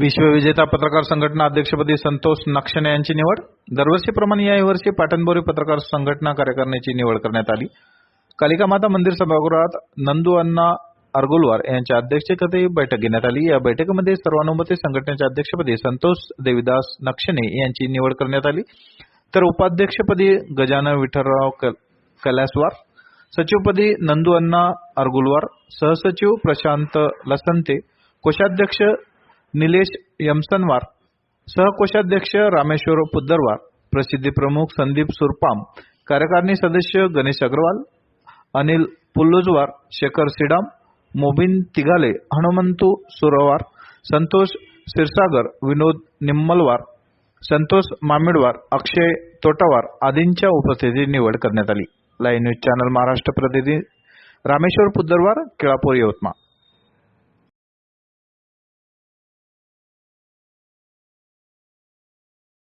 विश्वविजेता पत्रकार संघटना अध्यक्षपदी संतोष नक्षणे यांची निवड. दरवर्षीप्रमाणे यावर्षी पाटणबोरी पत्रकार संघटना कार्यकारिणीची निवड करण्यात आली. कालिका माता मंदिर सभागृहात नंदू अण्णा अर्गुलवार यांच्या अध्यक्षतेखाली बैठक घेण्यात आली. या बैठकीमध्ये सर्वानुमते संघटनेच्या अध्यक्षपदी संतोष देविदास नक्षणे यांची निवड करण्यात आली. तर उपाध्यक्षपदी गजानन विठ्ठलराव कल- कैलासवार सचिवपदी नंदू अण्णा अर्गुलवार सहसचिव प्रशांत लसंते कोषाध्यक्ष निलेश यमसनवार सहकोषाध्यक्ष रामेश्वर पुद्दरवार प्रसिद्धी प्रमुख संदीप सुरपाम कार्यकारिणी सदस्य गणेश अग्रवाल अनिल पुल्लुजवार शेखर सिडाम मोबिन तिघाले हनुमंतू सुरवार संतोष क्षीरसागर विनोद निम्मलवार संतोष मामिडवार अक्षय तोटावार आदींच्या उपस्थितीत निवड करण्यात आली. लाईव्ह न्यूज चॅनल महाराष्ट्र प्रतिनिधी रामेश्वर पुद्दरवार केळापूर यवतमाळ.